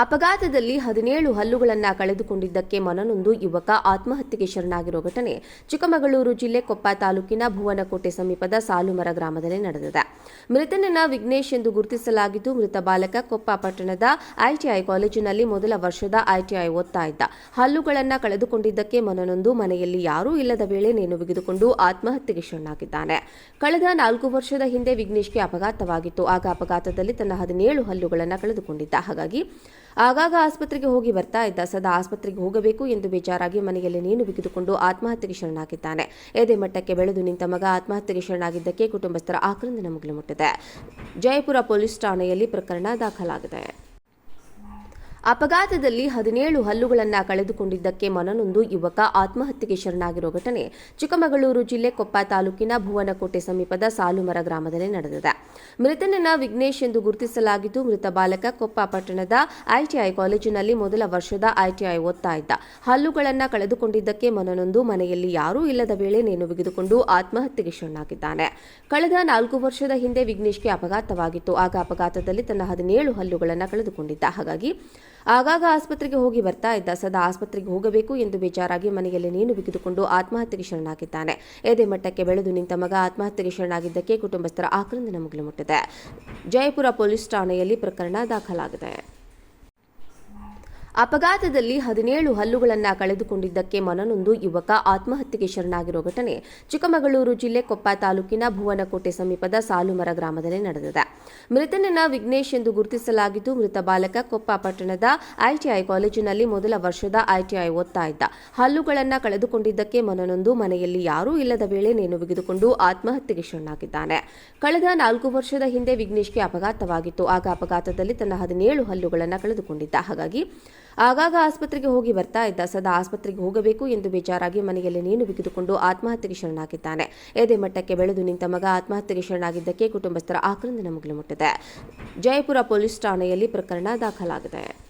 ಅಪಘಾತದಲ್ಲಿ ಹದಿನೇಳು ಹಲ್ಲುಗಳನ್ನು ಕಳೆದುಕೊಂಡಿದ್ದಕ್ಕೆ ಮನನೊಂದು ಯುವಕ ಆತ್ಮಹತ್ಯೆಗೆ ಶರಣಾಗಿರುವ ಘಟನೆ ಚಿಕ್ಕಮಗಳೂರು ಜಿಲ್ಲೆ ಕೊಪ್ಪ ತಾಲೂಕಿನ ಭುವನಕೋಟೆ ಸಮೀಪದ ಸಾಲುಮರ ಗ್ರಾಮದಲ್ಲಿ ನಡೆದಿದೆ. ಮೃತನನ್ನ ವಿಘ್ನೇಶ್ ಎಂದು ಗುರುತಿಸಲಾಗಿದ್ದು, ಮೃತ ಬಾಲಕ ಕೊಪ್ಪ ಪಟ್ಟಣದ ಐಟಿಐ ಕಾಲೇಜಿನಲ್ಲಿ ಮೊದಲ ವರ್ಷದ ಐಟಿಐ ಓದ್ತಾ ಇದ್ದ. ಹಲ್ಲುಗಳನ್ನು ಕಳೆದುಕೊಂಡಿದ್ದಕ್ಕೆ ಮನನೊಂದು, ಮನೆಯಲ್ಲಿ ಯಾರೂ ಇಲ್ಲದ ವೇಳೆ ನೇಣು ಬಿಗಿದುಕೊಂಡು ಆತ್ಮಹತ್ಯೆಗೆ ಶರಣಾಗಿದ್ದಾನೆ. ಕಳೆದ ನಾಲ್ಕು ವರ್ಷದ ಹಿಂದೆ ವಿಘ್ನೇಶ್ಗೆ ಅಪಘಾತವಾಗಿತ್ತು. ಆಗ ಅಪಘಾತದಲ್ಲಿ ತನ್ನ ಹದಿನೇಳು ಹಲ್ಲುಗಳನ್ನು ಕಳೆದುಕೊಂಡಿದ್ದ. ಹಾಗಾಗಿ ಆಗಾಗ ಆಸ್ಪತ್ರೆಗೆ ಹೋಗಿ ಬರ್ತಾ ಇದ್ದ ಸದಾ ಆಸ್ಪತ್ರೆಗೆ ಹೋಗಬೇಕು ಎಂದು ಬೇಜಾರಾಗಿ ಮನೆಯಲ್ಲಿ ನೇಣು ಬಿಗಿದುಕೊಂಡು ಆತ್ಮಹತ್ಯೆಗೆ ಶರಣಾಗಿದ್ದಾನೆ. ಎದೆ ಮಟ್ಟಕ್ಕೆ ಬೆಳೆದು ನಿಂತ ಮಗ ಆತ್ಮಹತ್ಯೆಗೆ ಶರಣಾಗಿದ್ದಕ್ಕೆ ಕುಟುಂಬಸ್ಥರ ಆಕ್ರಂದನ ಮುಗಿಲು ಮುಟ್ಟಿದೆ. ಜಯಪುರ ಪೊಲೀಸ್ ಠಾಣೆಯಲ್ಲಿ ಪ್ರಕರಣ ದಾಖಲಾಗಿದೆ. ಅಪಘಾತದಲ್ಲಿ ಹದಿನೇಳು ಹಲ್ಲುಗಳನ್ನು ಕಳೆದುಕೊಂಡಿದ್ದಕ್ಕೆ ಮನನೊಂದು ಯುವಕ ಆತ್ಮಹತ್ಯೆಗೆ ಶರಣಾಗಿರುವ ಘಟನೆ ಚಿಕ್ಕಮಗಳೂರು ಜಿಲ್ಲೆ ಕೊಪ್ಪ ತಾಲೂಕಿನ ಭುವನಕೋಟೆ ಸಮೀಪದ ಸಾಲುಮರ ಗ್ರಾಮದಲ್ಲಿ ನಡೆದಿದೆ. ಮೃತನನ್ನ ವಿಘ್ನೇಶ್ ಎಂದು ಗುರುತಿಸಲಾಗಿದ್ದು, ಮೃತ ಬಾಲಕ ಕೊಪ್ಪ ಪಟ್ಟಣದ ಐಟಿಐ ಕಾಲೇಜಿನಲ್ಲಿ ಮೊದಲ ವರ್ಷದ ಐಟಿಐ ಓದ್ತಾ ಇದ್ದ. ಹಲ್ಲುಗಳನ್ನು ಕಳೆದುಕೊಂಡಿದ್ದಕ್ಕೆ ಮನನೊಂದು, ಮನೆಯಲ್ಲಿ ಯಾರೂ ಇಲ್ಲದ ವೇಳೆ ನೇಣು ಬಿಗಿದುಕೊಂಡು ಆತ್ಮಹತ್ಯೆಗೆ ಶರಣಾಗಿದ್ದಾನೆ. ಕಳೆದ ನಾಲ್ಕು ವರ್ಷದ ಹಿಂದೆ ವಿಘ್ನೇಶ್ಗೆ ಅಪಘಾತವಾಗಿತ್ತು. ಆಗ ಅಪಘಾತದಲ್ಲಿ ತನ್ನ ಹದಿನೇಳು ಹಲ್ಲುಗಳನ್ನು ಕಳೆದುಕೊಂಡಿದ್ದ. ಹಾಗಾಗಿ ಆಗಾಗ ಆಸ್ಪತ್ರೆಗೆ ಹೋಗಿ ಬರ್ತಾ ಇದ್ದ ಸದಾ ಆಸ್ಪತ್ರೆಗೆ ಹೋಗಬೇಕು ಎಂದು ಬೇಜಾರಾಗಿ ಮನೆಯಲ್ಲಿ ನೀನು ಬಿಗಿದುಕೊಂಡು ಆತ್ಮಹತ್ಯೆಗೆ ಶರಣಾಗಿದ್ದಾನೆ. ಎದೆ ಮಟ್ಟಕ್ಕೆ ಬೆಳೆದು ನಿಂತ ಮಗ ಆತ್ಮಹತ್ಯೆಗೆ ಶರಣಾಗಿದ್ದಕ್ಕೆ ಕುಟುಂಬಸ್ಥರ ಆಕ್ರಂದನ ಮುಗಿಲು ಮುಟ್ಟಿದೆ. ಜಯಪುರ ಪೊಲೀಸ್ ಠಾಣೆಯಲ್ಲಿ ಪ್ರಕರಣ ದಾಖಲಾಗಿದೆ. ಅಪಘಾತದಲ್ಲಿ ಹದಿನೇಳು ಹಲ್ಲುಗಳನ್ನು ಕಳೆದುಕೊಂಡಿದ್ದಕ್ಕೆ ಮನನೊಂದು ಯುವಕ ಆತ್ಮಹತ್ಯೆಗೆ ಶರಣಾಗಿರುವ ಘಟನೆ ಚಿಕ್ಕಮಗಳೂರು ಜಿಲ್ಲೆ ಕೊಪ್ಪ ತಾಲೂಕಿನ ಭುವನಕೋಟೆ ಸಮೀಪದ ಸಾಲುಮರ ಗ್ರಾಮದಲ್ಲಿ ನಡೆದಿದೆ. ಮೃತನನ್ನ ವಿಘ್ನೇಶ್ ಎಂದು ಗುರುತಿಸಲಾಗಿದ್ದು, ಮೃತ ಬಾಲಕ ಕೊಪ್ಪ ಪಟ್ಟಣದ ಐಟಿಐ ಕಾಲೇಜಿನಲ್ಲಿ ಮೊದಲ ವರ್ಷದ ಐಟಿಐ ಓದ್ತಾ ಇದ್ದ. ಹಲ್ಲುಗಳನ್ನು ಕಳೆದುಕೊಂಡಿದ್ದಕ್ಕೆ ಮನನೊಂದು, ಮನೆಯಲ್ಲಿ ಯಾರೂ ಇಲ್ಲದ ವೇಳೆ ನೇಣು ಬಿಗಿದುಕೊಂಡು ಆತ್ಮಹತ್ಯೆಗೆ ಶರಣಾಗಿದ್ದಾನೆ. ಕಳೆದ ನಾಲ್ಕು ವರ್ಷದ ಹಿಂದೆ ವಿಘ್ನೇಶ್ಗೆ ಅಪಘಾತವಾಗಿತ್ತು. ಆಗ ಅಪಘಾತದಲ್ಲಿ ತನ್ನ ಹದಿನೇಳು ಹಲ್ಲುಗಳನ್ನು ಕಳೆದುಕೊಂಡಿದ್ದ. ಹಾಗಾಗಿ ಆಗಾಗ ಆಸ್ಪತ್ರೆಗೆ ಹೋಗಿ ಬರ್ತಾ ಇದ್ದ ಸದಾ ಆಸ್ಪತ್ರೆಗೆ ಹೋಗಬೇಕು ಎಂದು ಬೇಜಾರಾಗಿ ಮನೆಯಲ್ಲಿ ನೇಣು ಬಿಗಿದುಕೊಂಡು ಆತ್ಮಹತ್ಯೆಗೆ ಶರಣಾಗಿದ್ದಾನೆ. ಎದೆ ಮಟ್ಟಕ್ಕೆ ಬೆಳೆದು ನಿಂತ ಮಗ ಆತ್ಮಹತ್ಯೆಗೆ ಶರಣಾಗಿದ್ದಕ್ಕೆ ಕುಟುಂಬಸ್ಥರ ಆಕ್ರಂದನ ಮುಗಿಲು ಮುಟ್ಟಿದೆ. ಜಯಪುರ ಪೊಲೀಸ್ ಠಾಣೆಯಲ್ಲಿ ಪ್ರಕರಣ ದಾಖಲಾಗಿದೆ.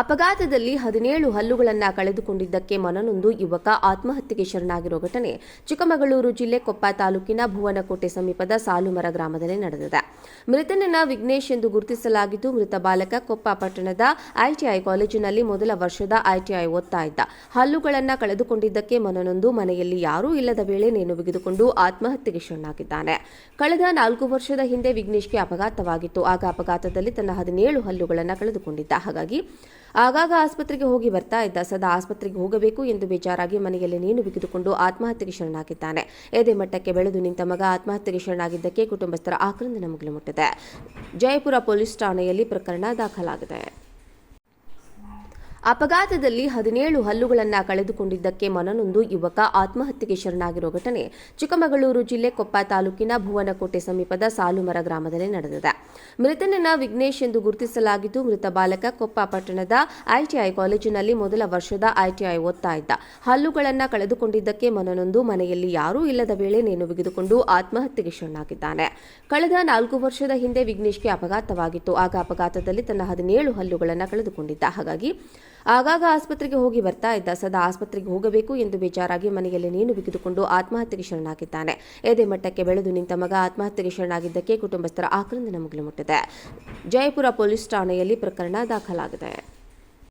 ಅಪಘಾತದಲ್ಲಿ ಹದಿನೇಳು ಹಲ್ಲುಗಳನ್ನು ಕಳೆದುಕೊಂಡಿದ್ದಕ್ಕೆ ಮನನೊಂದು ಯುವಕ ಆತ್ಮಹತ್ಯೆಗೆ ಶರಣಾಗಿರುವ ಘಟನೆ ಚಿಕ್ಕಮಗಳೂರು ಜಿಲ್ಲೆ ಕೊಪ್ಪ ತಾಲೂಕಿನ ಭುವನಕೋಟೆ ಸಮೀಪದ ಸಾಲುಮರ ಗ್ರಾಮದಲ್ಲಿ ನಡೆದಿದೆ. ಮೃತನನ್ನ ವಿಘ್ನೇಶ್ ಎಂದು ಗುರುತಿಸಲಾಗಿದ್ದು, ಮೃತ ಬಾಲಕ ಕೊಪ್ಪ ಪಟ್ಟಣದ ಐಟಿಐ ಕಾಲೇಜಿನಲ್ಲಿ ಮೊದಲ ವರ್ಷದ ಐಟಿಐ ಓದ್ತಾ ಇದ್ದ. ಹಲ್ಲುಗಳನ್ನು ಕಳೆದುಕೊಂಡಿದ್ದಕ್ಕೆ ಮನನೊಂದು, ಮನೆಯಲ್ಲಿ ಯಾರೂ ಇಲ್ಲದ ವೇಳೆ ನೇಣು ಬಿಗಿದುಕೊಂಡು ಆತ್ಮಹತ್ಯೆಗೆ ಶರಣಾಗಿದ್ದಾನೆ. ಕಳೆದ ನಾಲ್ಕು ವರ್ಷದ ಹಿಂದೆ ವಿಘ್ನೇಶ್ಗೆ ಅಪಘಾತವಾಗಿತ್ತು. ಆಗ ಅಪಘಾತದಲ್ಲಿ ತನ್ನ ಹದಿನೇಳು ಹಲ್ಲುಗಳನ್ನು ಕಳೆದುಕೊಂಡಿದ್ದ. ಹಾಗಾಗಿ ಆಗಾಗ ಆಸ್ಪತ್ರೆಗೆ ಹೋಗಿ ಬರ್ತಾ ಇದ್ದ ಸದಾ ಆಸ್ಪತ್ರೆಗೆ ಹೋಗಬೇಕು ಎಂದು ಬೇಜಾರಾಗಿ ಮನೆಯಲ್ಲಿ ನೇಣು ಬಿಗಿದುಕೊಂಡು ಆತ್ಮಹತ್ಯೆಗೆ ಶರಣಾಗಿದ್ದಾನೆ. ಎದೆ ಮಟ್ಟಕ್ಕೆ ಬೆಳೆದು ನಿಂತ ಮಗ ಆತ್ಮಹತ್ಯೆಗೆ ಶರಣಾಗಿದ್ದಕ್ಕೆ ಕುಟುಂಬಸ್ಥರ ಆಕ್ರಂದನ ಮುಗಿಲು ಮುಟ್ಟಿದೆ. ಜಯಪುರ ಪೊಲೀಸ್ ಠಾಣೆಯಲ್ಲಿ ಪ್ರಕರಣ ದಾಖಲಾಗಿದೆ. ಅಪಘಾತದಲ್ಲಿ ಹದಿನೇಳು ಹಲ್ಲುಗಳನ್ನು ಕಳೆದುಕೊಂಡಿದ್ದಕ್ಕೆ ಮನನೊಂದು ಯುವಕ ಆತ್ಮಹತ್ಯೆಗೆ ಶರಣಾಗಿರುವ ಘಟನೆ ಚಿಕ್ಕಮಗಳೂರು ಜಿಲ್ಲೆ ಕೊಪ್ಪ ತಾಲೂಕಿನ ಭುವನಕೋಟೆ ಸಮೀಪದ ಸಾಲುಮರ ಗ್ರಾಮದಲ್ಲಿ ನಡೆದಿದೆ. ಮೃತನನ್ನ ವಿಘ್ನೇಶ್ ಎಂದು ಗುರುತಿಸಲಾಗಿದ್ದು, ಮೃತ ಬಾಲಕ ಕೊಪ್ಪ ಪಟ್ಟಣದ ಐಟಿಐ ಕಾಲೇಜಿನಲ್ಲಿ ಮೊದಲ ವರ್ಷದ ಐಟಿಐ ಓದ್ತಾ ಇದ್ದ ಹಲ್ಲುಗಳನ್ನು ಕಳೆದುಕೊಂಡಿದ್ದಕ್ಕೆ ಮನನೊಂದು, ಮನೆಯಲ್ಲಿ ಯಾರೂ ಇಲ್ಲದ ವೇಳೆ ನೇಣು ಬಿಗಿದುಕೊಂಡು ಆತ್ಮಹತ್ಯೆಗೆ ಶರಣಾಗಿದ್ದಾನೆ. ಕಳೆದ ನಾಲ್ಕು ವರ್ಷದ ಹಿಂದೆ ವಿಘ್ನೇಶ್ಗೆ ಅಪಘಾತವಾಗಿತ್ತು. ಆಗ ಅಪಘಾತದಲ್ಲಿ ತನ್ನ ಹದಿನೇಳು ಹಲ್ಲುಗಳನ್ನು ಕಳೆದುಕೊಂಡಿದ್ದ. ಹಾಗಾಗಿ ಆಗಾಗ ಆಸ್ಪತ್ರೆಗೆ ಹೋಗಿ ಬರ್ತಾ ಇದ್ದ ಸದಾ ಆಸ್ಪತ್ರೆಗೆ ಹೋಗಬೇಕು ಎಂದು ಬೇಜಾರಾಗಿ ಮನೆಯಲ್ಲಿ ನೇಣು ಬಿಗಿದುಕೊಂಡು ಆತ್ಮಹತ್ಯೆಗೆ ಶರಣಾಗಿದ್ದಾನೆ. ಎದೆ ಮಟ್ಟಕ್ಕೆ ಬೆಳೆದು ನಿಂತ ಮಗ ಆತ್ಮಹತ್ಯೆಗೆ ಶರಣಾಗಿದ್ದಕ್ಕೆ ಕುಟುಂಬಸ್ಥರ ಆಕ್ರಂದನ ಮುಗಿಲು ಮುಟ್ಟಿದೆ. ಜಯಪುರ ಪೊಲೀಸ್ ಠಾಣೆಯಲ್ಲಿ ಪ್ರಕರಣ ದಾಖಲಾಗಿದೆ.